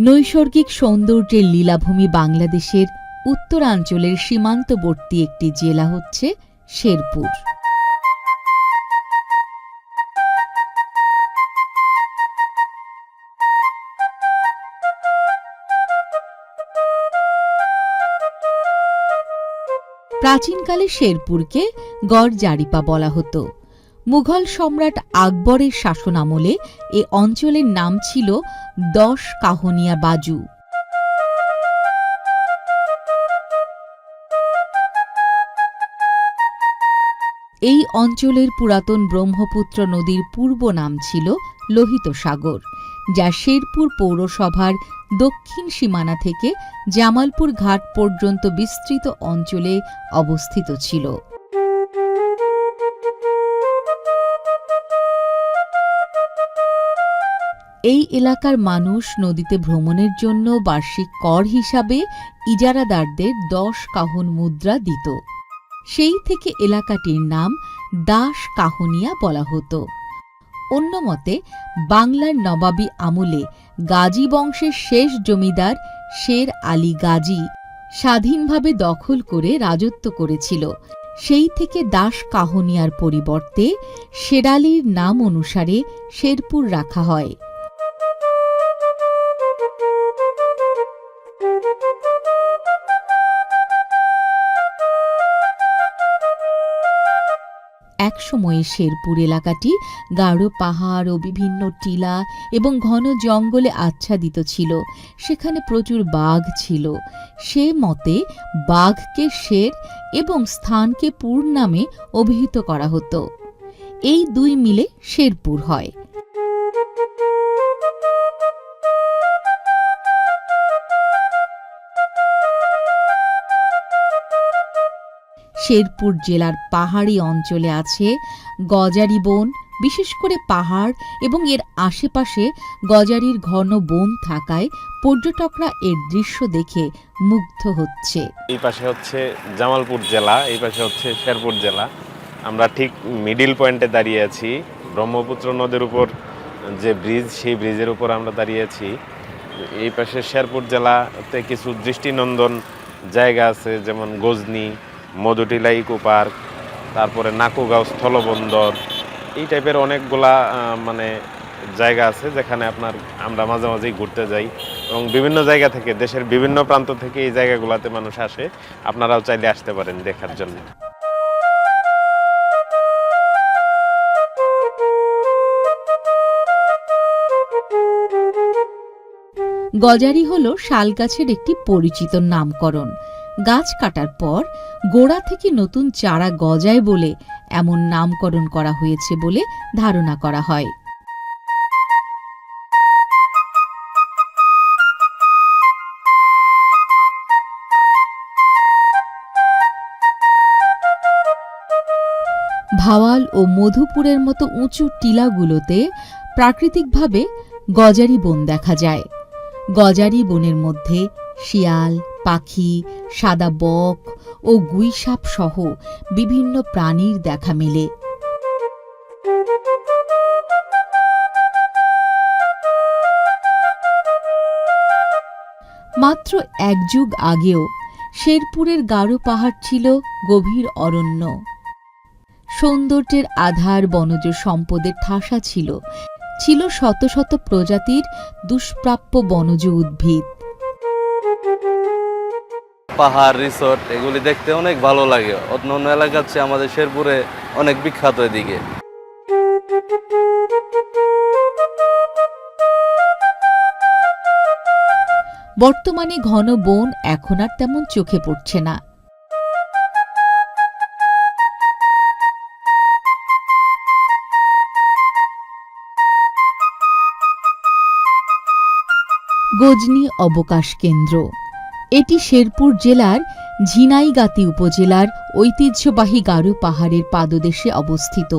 নৈসর্গিক সৌন্দর্যের লীলাভূমি বাংলাদেশের উত্তরাঞ্চলের সীমান্তবর্তী একটি জেলা হচ্ছে শেরপুর। প্রাচীনকালে শেরপুরকে গড় জারিপা বলা হতো। মুঘল সম্রাট আকবরের শাসনামলে এ অঞ্চলের নাম ছিল দশ কাহনিয়া বাজু। এই অঞ্চলের পুরাতন ব্রহ্মপুত্র নদীর পূর্ব নাম ছিল লোহিত সাগর, যা শেরপুর পৌরসভার দক্ষিণ সীমানা থেকে জামালপুর ঘাট পর্যন্ত বিস্তৃত অঞ্চলে অবস্থিত ছিল। এই এলাকার মানুষ নদীতে ভ্রমণের জন্য বার্ষিক কর হিসাবে ইজারাদারদের দশ কাহন মুদ্রা দিত। সেই থেকে এলাকাটির নাম দাস কাহনিয়া বলা হতো। অন্যমতে বাংলার নবাবী আমলে গাজী বংশের শেষ জমিদার শের আলী গাজী স্বাধীনভাবে দখল করে রাজত্ব করেছিল। সেই থেকে দাস কাহনিয়ার পরিবর্তে শেরালির নাম অনুসারে শেরপুর রাখা হয়। একসময়ে শেরপুর এলাকাটি গাঢ় পাহাড় ও বিভিন্ন টিলা এবং ঘন জঙ্গলে আচ্ছাদিত ছিল। সেখানে প্রচুর বাঘ ছিল। সে মতে বাঘকে শের এবং স্থানকে পুর নামে অভিহিত করা হতো। এই দুই মিলে শেরপুর হয়। শেরপুর জেলার পাহাড়ি অঞ্চলে আছে গজারি বন, বিশেষ করে পাহাড় এবং এর আশেপাশে গজারির ঘন বন থাকায় পর্যটকরা এর দৃশ্য দেখে মুগ্ধ হচ্ছে। এই পাশে হচ্ছে জামালপুর জেলা, এই পাশে হচ্ছে শেরপুর জেলা। আমরা ঠিক মিডিল পয়েন্টে দাঁড়িয়ে আছি। ব্রহ্মপুত্র নদের উপর যে ব্রিজ সেই ব্রিজের উপর আমরা দাঁড়িয়ে আছি। এই পাশে শেরপুর জেলাতে কিছু দৃষ্টিনন্দন জায়গা আছে, যেমন গজনি মধুটিলা ইকো পার্ক, তারপরে নাকুগাঁও স্থলবন্দর, এই টাইপের অনেকগুলা মানে জায়গা আছে যেখানে আপনার আমরা মাঝে মাঝেই ঘুরতে যাই এবং বিভিন্ন জায়গা থেকে, দেশের বিভিন্ন প্রান্ত থেকে এই জায়গাগুলোতে মানুষ আসে। আপনারাও চাইলে আসতে পারেন দেখার জন্য। গজারি হল শাল গাছের একটি পরিচিত নামকরণ। গাছ কাটার পর গোড়া থেকে নতুন চারা গজায় বলে এমন নামকরণ করা হয়েছে বলে ধারণা করা হয়। ভাওয়াল ও মধুপুরের মতো উঁচু টিলাগুলোতে প্রাকৃতিকভাবে গজারি বন দেখা যায়। গজারি বনের মধ্যে শিয়াল, পাখি, সাদা বক ও গুইসাপ সহ বিভিন্ন প্রাণীর দেখা মেলে। মাত্র এক যুগ আগেও শেরপুরের গাঢ় পাহাড় ছিল গভীর অরণ্য। সৌন্দর্যের আধার বনজ সম্পদের ঠাসা ছিল। ছিল শত শত প্রজাতির দুষ্প্রাপ্য বনজ উদ্ভিদ। পাহাড়, রিসোর্ট, এগুলি দেখতে অনেক ভালো লাগে। অন্য অন্য এলাকার চেয়ে আমাদের শেরপুরে অনেক বিখ্যাত এদিকে। বর্তমানে ঘন বন এখন আর তেমন চোখে পড়ছে না। গজনি অবকাশ কেন্দ্র। এটি শেরপুর জেলার ঝিনাইগাতি উপজেলার ঐতিহ্যবাহী গারো পাহাড়ের পাদদেশে অবস্থিত।